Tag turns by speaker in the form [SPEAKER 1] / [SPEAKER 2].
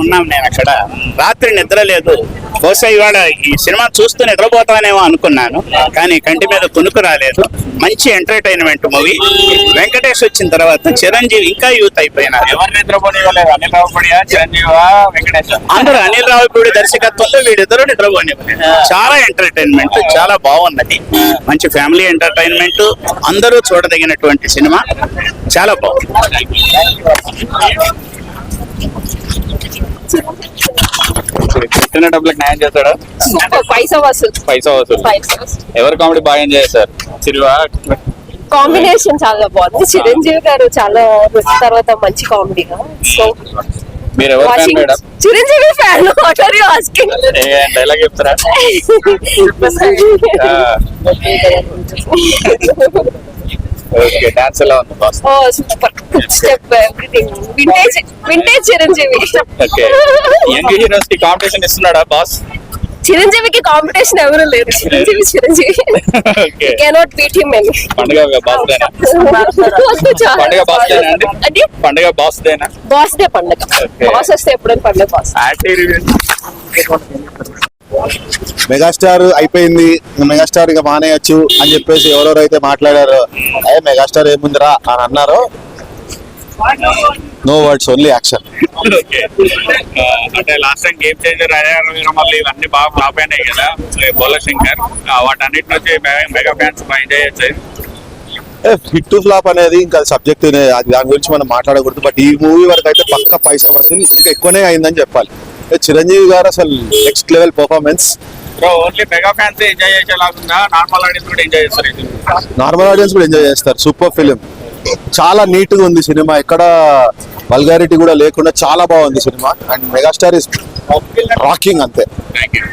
[SPEAKER 1] ఉన్నాం నేను అక్కడ. రాత్రి నిద్ర లేదు. బహుశా ఇవాళ ఈ సినిమా చూస్తూ నిద్రపోతానేమో అనుకున్నాను. కానీ కంటి మీద కునుకు రాలేదు. మంచి ఎంటర్టైన్మెంట్ మూవీ వెంకటేష్ వచ్చిన తర్వాత చిరంజీవి ఇంకా యూత్ అయిపోయినారు. అందరూ అనిల్ రావిపూడి దర్శకత్వంలో వీడిద్దరు నిద్రపోని చాలా ఎంటర్టైన్మెంట్ చాలా బాగున్నది. మంచి ఫ్యామిలీ ఎంటర్టైన్మెంట్ అందరూ చూడదగినటువంటి సినిమా. చాలా బాగుంది.
[SPEAKER 2] పెట్టిన డబ్బులకు న్యాయం చేస్తాడా?
[SPEAKER 3] పైసా వసూలు
[SPEAKER 2] పైసా. ఎవరు కామెడీ బాగా ఎంజాయ్ చేశారు? సిల్వా?
[SPEAKER 3] కాంబినేషన్ చాలా బాగుంది. చిరంజీవి గారు చాలా రోజుల తర్వాత మంచి కామెడీగా సో
[SPEAKER 2] మీరు ఎవరు fan madam?
[SPEAKER 3] Chiranjeevi fan what are you asking
[SPEAKER 2] dialogue చెప్తారా? ఓకే డాన్స్ ఎలా ఉంది boss
[SPEAKER 3] oh super. Step everything vintage vintage Chiranjeevi.
[SPEAKER 2] Okay young హీరోస్కి competition ఇస్తున్నాడా బాస్
[SPEAKER 3] చిరంజీవికి కాంపిటీషన్ ఎవరు లేరు. Chiranjeevi Chiranjeevi. Cannot beat him any
[SPEAKER 2] పండుగ బాస్ దేనా పండుగ బాస్ దేనా
[SPEAKER 3] అంటే?
[SPEAKER 2] పండుగ బాస్ దేనా
[SPEAKER 3] బాస్ డే పండుగ. బాస్ వస్తే ఎప్పుడైనా పండుగ బాస్
[SPEAKER 4] మెగాస్టార్ అయిపోయింది. మెగాస్టార్ ఇక మానేయచ్చు అని చెప్పేసి ఎవరెవరైతే మాట్లాడారో అయ్యే మెగాస్టార్ ఏముందిరా అని అన్నారో నో వర్డ్స్ ఓన్లీ యాక్షన్
[SPEAKER 2] అంటే లాస్ట్ టైం గేమ్ చేంజర్ అయ్యారు మళ్ళీ ఇవన్నీ బాగా ఫ్లాప్ అయినాయి కదా బోల శంకర్ ఆ, వాటన్నిటి నుంచి మెగా- ఫ్యాన్స్ ఎంజాయ్ చేయొచ్చు
[SPEAKER 4] హిట్ టు ఫ్లాప్ అనేది ఇంకా సబ్జెక్ట్ అది దాని గురించి మనం మాట్లాడకూడదు బట్ ఈ మూవీ వరకు అయితే పక్క పైసా వసూలు ఇంకా ఎక్కువనే అయిందని చెప్పాలి. చిరంజీవి గారు అసలు next level performance
[SPEAKER 2] only mega fans enjoy normal audience కూడా ఎంజాయ్ చేస్తారు
[SPEAKER 4] నార్మల్ ఆడియన్స్ కూడా ఎంజాయ్ చేస్తారు. సూపర్ ఫిలిం చాలా నీట్గా ఉంది సినిమా. ఎక్కడ వల్గారిటీ కూడా లేకుండా చాలా బాగుంది సినిమా. అండ్ మెగాస్టార్ ఇస్ రాకింగ్ అంతే.
[SPEAKER 2] Thank you